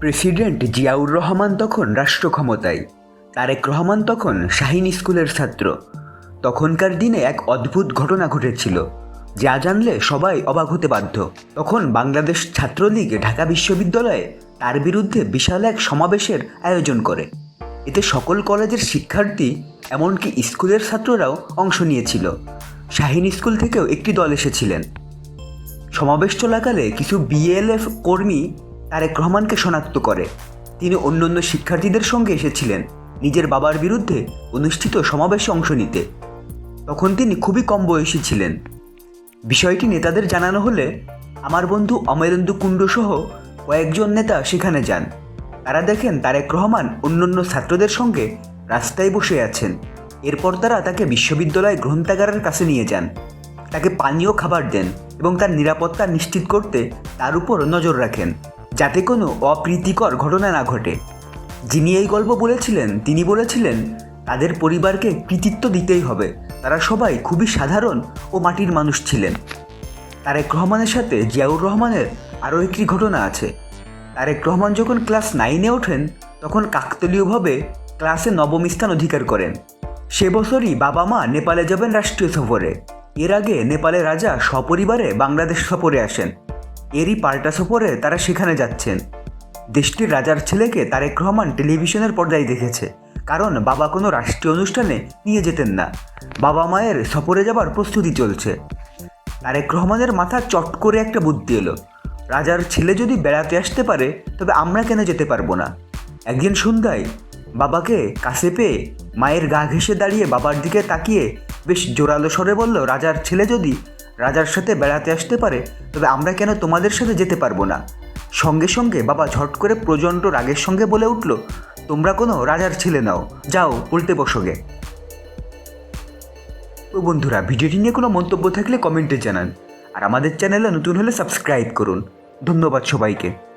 President Ziaur Rahman তখন রাষ্ট্র ক্ষমতায় তারেক রহমান তখন শাহিন স্কুলের ছাত্র। তখনকার দিনে এক অদ্ভুত ঘটনা ঘটেছিল, যা জানলে সবাই অবাক হতে বাধ্য। তখন বাংলাদেশ ছাত্রলীগ ঢাকা বিশ্ববিদ্যালয়ে তার বিরুদ্ধে বিশাল এক সমাবেশের আয়োজন করে। এতে সকল কলেজের শিক্ষার্থী, এমনকি স্কুলের ছাত্ররাও অংশ নিয়েছিল। শাহিন স্কুল থেকেও একটি দল এসেছিলেন। সমাবেশ চলাকালে কিছু বিএলএফ কর্মী তারেক রহমানকে শনাক্ত করে। তিনি অন্যান্য শিক্ষার্থীদের সঙ্গে এসেছিলেন, নিজের বাবার বিরুদ্ধে অনুষ্ঠিত সমাবেশে অংশ নিতে। তখন তিনি খুবই কম বয়সী ছিলেন। বিষয়টি নেতাদের জানানো হলে আমার বন্ধু অমরেন্দু কুণ্ড সহ কয়েকজন নেতা সেখানে যান। তারা দেখেন তারেক রহমান অন্যান্য ছাত্রদের সঙ্গে রাস্তায় বসে আছেন। এরপর তারা তাকে বিশ্ববিদ্যালয় গ্রন্থাগারের কাছে নিয়ে যান। তাকে পানীয় খাবার দেন এবং তার নিরাপত্তা নিশ্চিত করতে তার উপর নজর রাখেন। যাতে কোনো অপ্রীতিকর ঘটনা না ঘটে। যিনি এই গল্প বলেছিলেন, তিনি বলেছিলেন, তাদের পরিবারকে কৃতিত্ব দিতেই হবে। তারা সবাই খুবই সাধারণ ও মাটির মানুষ ছিলেন। তারেক রহমানের সাথে জিয়াউর রহমানের আরও একটি ঘটনা আছে। তারেক রহমান যখন ক্লাস নাইনে ওঠেন, তখন কাকতলীয়ভাবে ক্লাসে নবম স্থান অধিকার করেন। সে বছরই বাবা মা নেপালে যাবেন রাষ্ট্রীয় সফরে। এর আগে নেপালের রাজা সপরিবারে বাংলাদেশ সফরে আসেন। এরই পাল্টা সফরে তারা সেখানে যাচ্ছেন। দেশটির রাজার ছেলেকে তারেক রহমান টেলিভিশনের পর্দায় দেখেছে, কারণ বাবা কোনো রাষ্ট্রীয় অনুষ্ঠানে নিয়ে যেতেন না। বাবা মায়ের সফরে যাবার প্রস্তুতি চলছে। তারেক রহমানের মাথা চট করে একটা বুদ্ধি এলো। রাজার ছেলে যদি বেড়াতে আসতে পারে, তবে আমরা কেন যেতে পারব না? একদিন সন্ধ্যায় বাবাকে কাছে পেয়ে মায়ের গা ঘেঁষে দাঁড়িয়ে বাবার দিকে তাকিয়ে বেশ জোরালো স্বরে বলল, রাজার ছেলে যদি রাজার সাথে বেড়াতে আসতে পারে, তবে আমরা কেন তোমাদের সাথে যেতে পারব না? সঙ্গে সঙ্গে বাবা ঝট করে প্রচণ্ড রাগের সঙ্গে বলে উঠল, তোমরা কোনো রাজার ছেলে নাও, যাও উল্টে বসোগে তো বন্ধুরা, ভিডিওটি নিয়ে কোনো মন্তব্য থাকলে কমেন্টে জানান, আর আমাদের চ্যানেলে নতুন হলে সাবস্ক্রাইব করুন। ধন্যবাদ সবাইকে।